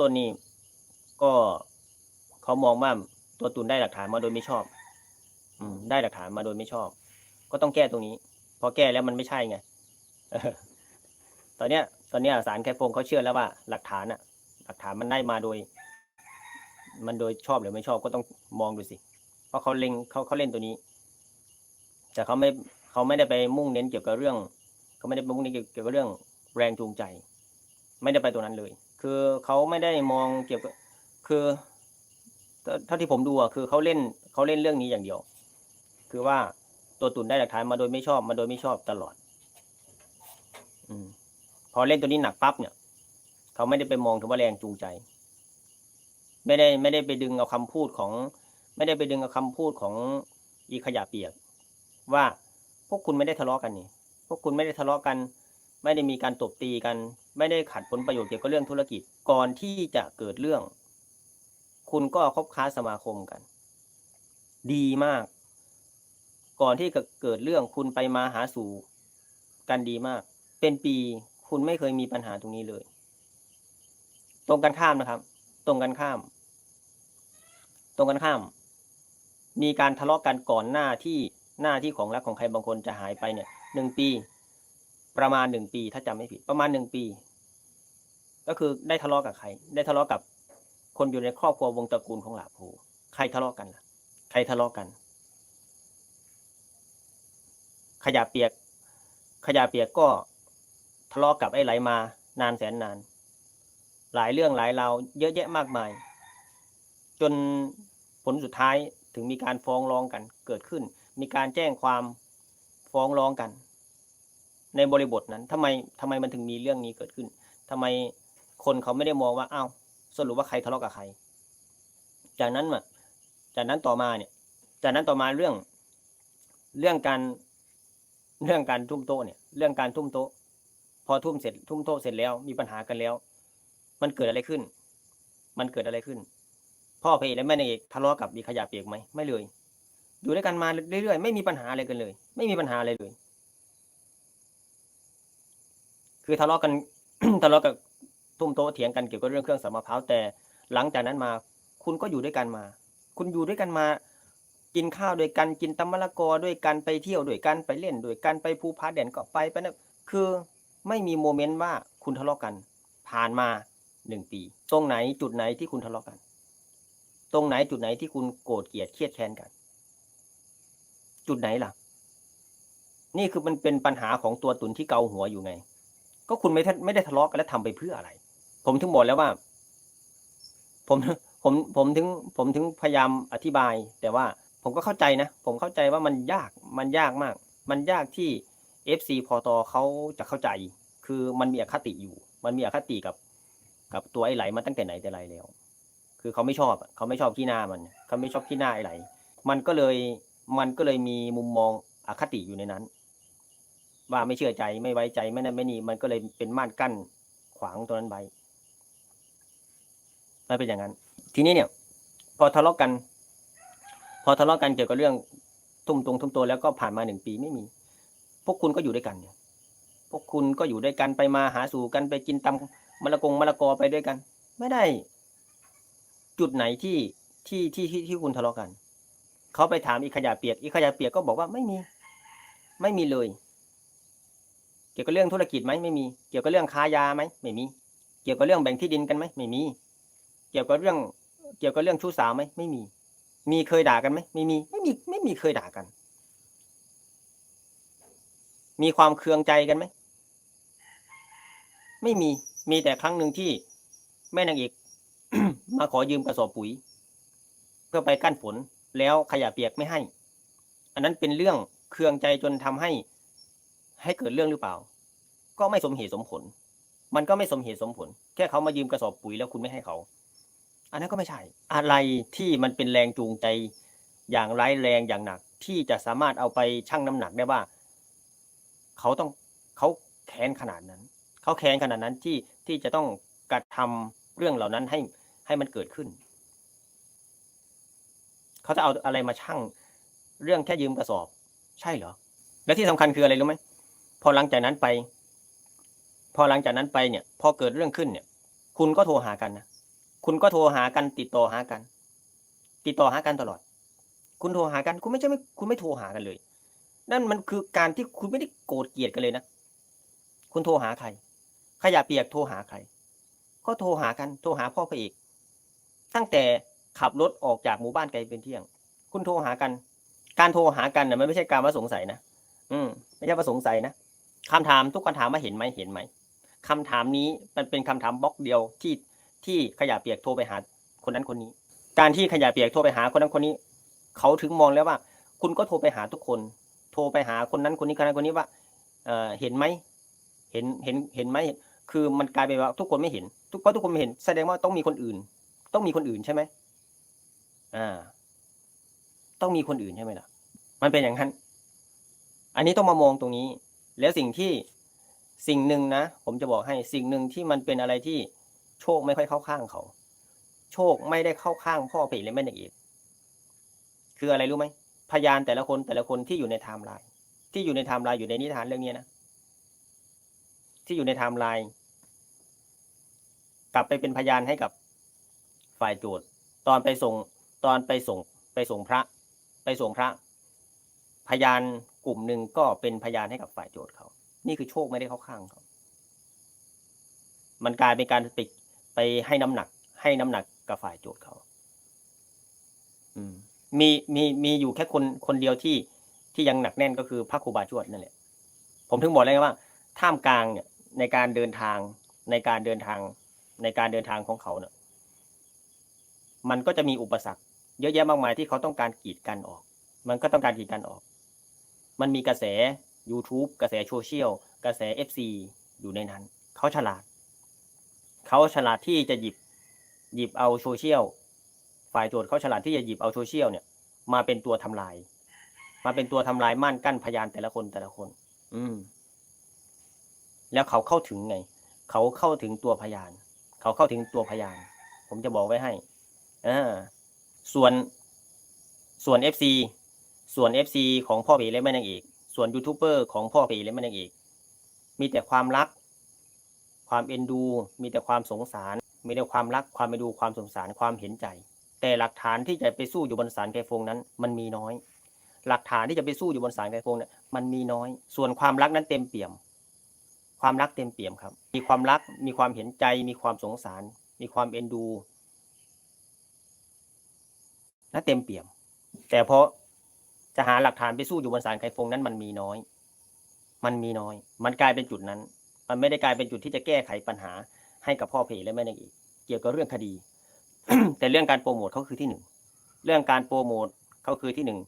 ต้นนี้ก็เขามองว่าตัวตุนได้หลักฐานมาโดยไม่ชอบ อืม ได้หลักฐานมาโดยไม่ชอบ ก็ต้องแก้ตรงนี้ พอแก้แล้วมันไม่ใช่ไงตอนเนี้ย ตอนเนี้ยศาลแคฟงเขาเชื่อแล้วว่า หลักฐานอะหลักฐานมันได้มาโดย มันโดยชอบหรือไม่ชอบก็ต้องมองดูสิ เพราะเขาเล็งเขาเขาเล่นตัวนี้ แต่เขาไม่เขาไม่ได้ไปมุ่งเน้นเกี่ยวกับเรื่องเขาไม่ได้ไปมุ่งเน้นเกี่ยวกับเรื่องแรงจูงใจ ไม่ได้ไปตัวนั้นเลย คือเขาไม่ได้มองเกี่ยวกับคือเท่าที่ผมดูอะคือเขาเล่นเขาเล่นเรื่องนี้อย่างเดียว คือว่าตัวตุนได้หลักฐานมาโดยไม่ชอบมาโดยไม่ชอบตลอด อืม พอเล่นตัวนี้หนักปั๊บเนี่ยเขาไม่ได้ไปมองถึงว่าแรงจูงใจ ไม่ได้ไม่ได้ไปดึงเอาคำพูดของ ไม่ได้ไปดึงเอาคำพูดของอีขยะเปียก ว่าพวกคุณไม่ได้ทะเลาะกันนี่ พวกคุณไม่ได้ทะเลาะกัน ไม่ได้มีการตบตีกัน ไม่ได้ขัดผลประโยชน์เกี่ยวกับเรื่องธุรกิจ ก่อนที่จะเกิดเรื่อง คุณก็คบค้าสมาคมกัน ดีมาก ก่อนที่จะเกิดเรื่องคุณไปมาหาสู่กันดีมาก เป็นปีคุณไม่เคยมีปัญหาตรงนี้เลย ตรงกันข้ามนะครับ ตรงกันข้าม ตรงกันข้าม มีการทะเลาะกันก่อนหน้าที่หน้าที่ของรักของใครบางคนจะหายไปเนี่ยหนึ่งปี ประมาณหนึ่งปี ถ้าจำไม่ผิดประมาณหนึ่งปี ก็คือได้ทะเลาะกับใคร ได้ทะเลาะกับคนอยู่ในครอบครัววงตระกูลของหลาโพใครทะเลาะกันล่ะ ใครทะเลาะกัน ขยะเปียก ขยะเปียกก็ทะเลาะกับไอ้ไหลมา นานแสนนาน หลายเรื่องหลายราวเยอะแยะมากมาย จนผลสุดท้ายถึงมีการฟ้องร้องกันเกิดขึ้น มีการแจ้งความฟ้องร้องกัน ในบริบทนั้นทำไมทำไมมันถึงมีเรื่องนี้เกิดขึ้นทำไมคนเขาไม่ได้มองว่าอ้าวสรุปว่าใครทะเลาะกับใคร จากนั้นมาจากนั้นต่อมาเนี่ย จากนั้นต่อมาเรื่อง เรื่องการเรื่องการทุ่มโต๊ะเนี่ย เรื่องการทุ่มโต๊ะ พอทุ่มเสร็จ ทุ่มโต๊ะเสร็จแล้วมีปัญหากันแล้ว มันเกิดอะไรขึ้น มันเกิดอะไรขึ้น พ่อพระเอกและแม่นางเอกทะเลาะกับมีขยะเปียกไหมไม่เลย อยู่ด้วยกันมาเรื่อยๆไม่มีปัญหาอะไรกันเลย ไม่มีปัญหาอะไรเลย คือทะเลาะกัน ทะเลาะกับทุ่มโต๊ะเถียงกันเกี่ยวกับเรื่องเครื่องสับมะพร้าวแต่หลังจากนั้นมา คุณก็อยู่ด้วยกันมา คุณอยู่ด้วยกันมา กินข้าวด้วยกันกินตำมะละกอด้วยกันไปเที่ยวด้วยกันไปเล่นด้วยกันไปภูผาแด่นก็ไปไปนะคือไม่มีโมเมนต์ว่าคุณทะเลาะกัน ผ่านมาหนึ่งปี ตรงไหนจุดไหนที่คุณทะเลาะกัน ตรงไหนจุดไหนที่คุณโกรธเกลียดเครียดแค้นกัน จุดไหนล่ะ นี่คือมันเป็นปัญหาของตัวตุนที่เกาหัวอยู่ไง ก็คุณไม่ทัไม่ได้ทะเลาะกันแล้วทำไปเพื่ออะไร ผมถึงบอกแล้วว่า ผมผมผมถึง ผมถึงพยายามอธิบาย แต่ว่าผมก็เข้าใจนะ ผมเข้าใจว่ามันยากมันยากมาก มันยากที่ FC พอตอเขาจะเข้าใจ คือมันมีอคติอยู่ มันมีอคติกับ กับตัวไอ้ไหลมาตั้งแต่ไหนแต่ไรแล้ว คือเขาไม่ชอบเขาไม่ชอบขี้หน้ามันเขาไม่ชอบขี้หน้าไอ้ไหล มันก็เลยมันก็เลยมีมุมมองอคติอยู่ในนั้น ว่าไม่เชื่อใจไม่ไว้ใจไม่นั่นไม่นี่มันก็เลยเป็นม่านกั้นขวางตัวนั้นไว้ไม่เป็นอย่างนั้น ทีนี้เนี่ย พอทะเลาะกัน พอทะเลาะกันเกี่ยวกับเรื่องทุ่มตรงทุ่มตัวแล้วก็ผ่านมาหนึ่งปีไม่มี พวกคุณก็อยู่ด้วยกันเนี่ยพวกคุณก็อยู่ด้วยกันไปมาหาสู่กันไปกินตำมะละกงมะละกอไปด้วยกัน ไม่ได้ จุดไหนที่ที่ที่ที่ที่คุณทะเลาะกัน เขาไปถามอีขยะเปียกอีขยะเปียกก็บอกว่าไม่มี ไม่มีเลย เกี่ยวกับเรื่องธุรกิจไหมไม่มี เกี่ยวกับเรื่องค้ายาไหมไม่มี เกี่ยวกับเรื่องแบ่งที่ดินกันไหมไม่มี เกี่ยวกับเรื่องเกี่ยวกับเรื่องชู้สาวไหมไม่มี มีเคยด่ากันไหมไม่มีไม่มีไม่มีเคยด่ากัน มีความเคืองใจกันไหมไม่มีมีแต่ครั้งหนึ่งที่แม่นางเอกมาขอยืมกระสอบปุ๋ย เพื่อไปกั้นฝนแล้วขยะเปียกไม่ให้ อันนั้นเป็นเรื่องเคืองใจจนทำให้ ให้เกิดเรื่องหรือเปล่า ก็ไม่สมเหตุสมผล มันก็ไม่สมเหตุสมผล แค่เขามายืมกระสอบปุ๋ยแล้วคุณไม่ให้เขา อันนั้นก็ไม่ใช่ อะไรที่มันเป็นแรงจูงใจอย่างร้ายแรงอย่างหนัก ที่จะสามารถเอาไปชั่งน้ำหนักได้ว่า เขาต้องเขาแค้นขนาดนั้น เขาแค้นขนาดนั้นที่ที่จะต้องกระทำเรื่องเหล่านั้นให้ให้มันเกิดขึ้น เขาจะเอาอะไรมาชั่งเรื่องแค่ยืมกระสอบ ใช่เหรอ และที่สำคัญคืออะไรรู้ไหม พอหลังจากนั้นไป พอหลังจากนั้นไปเนี่ย พอเกิดเรื่องขึ้นเนี่ย คุณก็โทรหากันนะคุณก็โทรหากันติดต่อหากัน ติดต่อหากันตลอด คุณโทรหากัน คุณไม่ใช่ไม่คุณไม่โทรหากันเลย นั่นมันคือการที่คุณไม่ได้โกรธเกลียดกันเลยนะคุณโทรหาใครขยะเปียกโทรหาใคร ก็โทรหากันโทรหาพ่อพระเอกตั้งแต่ขับรถออกจากหมู่บ้านไกลเป็นเที่ยง คุณโทรหากัน การโทรหากันนะมันไม่ใช่การว่าสงสัยนะอืมไม่ใช่ว่าสงสัยนะ คำถามทุกคำถามว่าเห็นไหมเห็นไหมคำถามนี้มันเป็นคำถามบล็อกเดียวที่ที่ขยะเปียกโทรไปหาคนนั้นคนนี้ การที่ขยะเปียกโทรไปหาคนนั้นคนนี้ เขาถึงมองแล้วว่า คุณก็โทรไปหาทุกคน โทรไปหาคนนั้นคนนี้คนนั้นคนนี้ว่าเออเห็นไหมเห็นเห็นเห็นไหมคือมันกลายเป็นว่าทุกคนไม่เห็น ทุกเพราะทุกคนไม่เห็น แสดงว่าต้องมีคนอื่น ต้องมีคนอื่นใช่ไหมอ่า ต้องมีคนอื่นใช่ไหมล่ะ มันเป็นอย่างนั้น อันนี้ต้องมามองตรงนี้ แล้วสิ่งที่สิ่งหนึ่งนะ ผมจะบอกให้สิ่งหนึ่งที่มันเป็นอะไรที่โชคไม่ค่อยเข้าข้างเขา โชคไม่ได้เข้าข้างพ่อเพจและแม่นางเอกคืออะไรรู้ไหมพยานแต่ละคนแต่ละคนที่อยู่ในไทม์ไลน์ที่อยู่ในไทม์ไลน์อยู่ในนิทานเรื่องนี้นะที่อยู่ในไทม์ไลน์กลับไปเป็นพยานให้กับฝ่ายโจทย์ตอนไปส่งตอนไปส่งไปส่งพระ ไปส่งพระ พยาน กลุ่มหนึ่งก็เป็นพยานให้กับฝ่ายโจทย์เขา นี่คือโชคไม่ได้เข้าข้างเขามันกลายเป็นการไปไปให้น้ำหนัก ให้น้ำหนักกับฝ่ายโจทย์เขา อืม มีมีมีอยู่แค่คนคนเดียวที่ที่ยังหนักแน่นก็คือพระครูบาชวดนั่นแหละ ผมถึงบอกเลยว่า ท่ามกลางเนี่ย ในการเดินทางในการเดินทาง ในการเดินทางของเขาเนี่ยมันก็จะมีอุปสรรค เยอะแยะมากมายที่เขาต้องการกีดกันออก มันก็ต้องการกีดกันออก มันมีกระแส YouTube กระแสโซเชียลกระแส FC อยู่ในนั้น เขาฉลาด เขาฉลาดที่จะหยิบหยิบเอาโซเชียลฝ่ายโจทย์เขาฉลาดที่จะหยิบเอาโซเชียลเนี่ย มาเป็นตัวทำลาย มาเป็นตัวทำลายม่านกั้นพยานแต่ละคนแต่ละคน อืม แล้วเขาเข้าถึงไง เขาเข้าถึงตัวพยาน เขาเข้าถึงตัวพยาน ผมจะบอกไว้ให้เออส่วนส่วน FC ส่วน FC ของพ่อเพและแม่นางเอก ส่วนยูทูบเบอร์ของพ่อเพและแม่นางเอก มีแต่ความรัก ความเอ็นดู มีแต่ความสงสาร มีแต่ความรัก ความเอ็นดู ความสงสาร ความเห็นใจ แต่หลักฐานที่จะไปสู้อยู่บนศาลไกฟงนั้น มันมีน้อย หลักฐานที่จะไปสู้อยู่บนศาลไกฟงเนี่ยมันมีน้อย ส่วนความรักนั้นเต็มเปี่ยม ความรักเต็มเปี่ยมครับ มีความรัก มีความเห็นใจ มีความสงสาร มีความเอ็นดูและเต็มเปี่ยม แต่เพราะ จะหาหลักฐานไปสู้อยู่บนศาลไขฟงนั้นมันมีน้อย มันมีน้อย มันกลายเป็นจุดนั้น มันไม่ได้กลายเป็นจุดที่จะแก้ไขปัญหาให้กับพ่อเพและแม่นางเอกเกี่ยวกับเรื่องคดี แต่เรื่องการโปรโมทเขาคือที่หนึ่ง เรื่องการโปรโมทเขาคือที่หนึ่ง